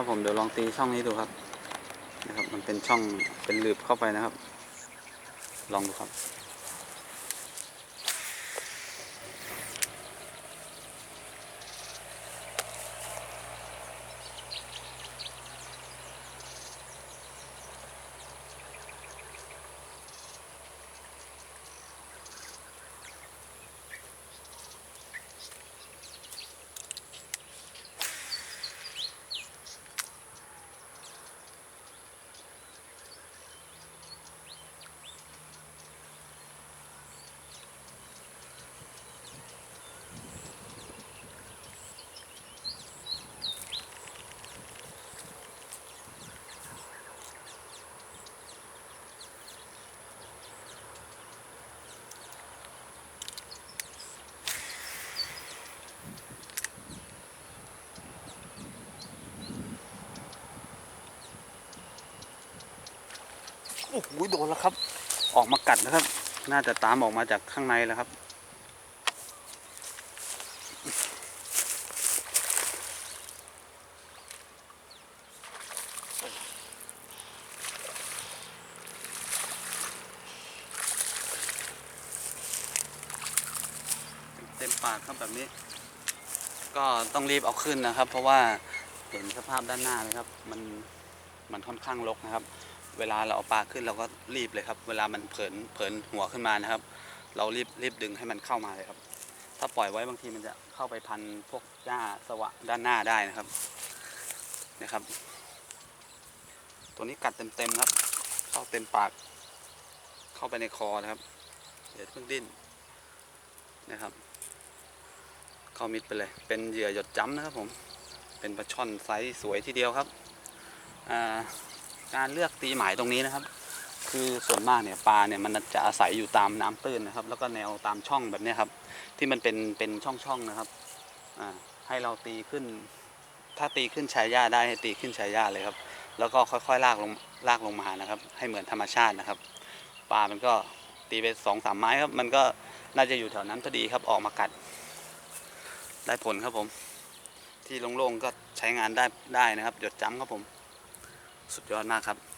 ครับผมเดี๋ยวลองตีช่องนี้ดูครับนะครับ มันเป็นช่องเป็นหลืบเข้าไปนะครับ ลองดูครับ โอ้โหโดนแล้วครับ ออกมากัดนะครับ น่าจะตามออกมาจากข้างในแล้วครับ เต็มปากครับแบบนี้ ก็ต้องรีบเอาขึ้นนะครับ เพราะว่าเห็นสภาพด้านหน้าเลยครับ มันมันค่อนข้างรกนะครับ เวลาเราเอาปลาขึ้นเราก็รีบเลยครับ เวลามันเผินเผินหัวขึ้นมานะครับ เรารีบรีบดึงให้มันเข้ามาเลยครับ ถ้าปล่อยไว้บางทีมันจะเข้าไปพันพวกหญ้าสวะด้านหน้าได้นะครับนะครับ ตัวนี้กัดเต็มๆครับ เข้าเต็มปาก เข้าไปในคอนะครับ เดี๋ยวเพิ่งดิ้นนะครับ เข้ามิดไปเลย เป็นเหยื่อหยดจ้ำนะครับผม เป็นปลาช่อนไซส์สวยทีเดียวครับ อ่า การเลือกตีหมายตรงนี้นะครับ คือส่วนมากเนี่ยปลาเนี่ยมันจะอาศัยอยู่ตามน้ำตื้นนะครับ แล้วก็แนวตามช่องแบบนี้ครับ ที่มันเป็นเป็นช่องๆนะครับอ่าให้เราตีขึ้น ถ้าตีขึ้นชายหญ้าได้ให้ตีขึ้นชายหญ้าเลยครับ แล้วก็ค่อยๆลากลงลากลงมานะครับ ให้เหมือนธรรมชาตินะครับปลามันก็ตีไปสองสามไม้ครับ มันก็น่าจะอยู่แถวนั้นพอดีครับออกมากัด ได้ผลครับผม ที่โล่งๆก็ใช้งานได้ได้นะครับหยดจ้ำครับผม สุดยอดมากครับ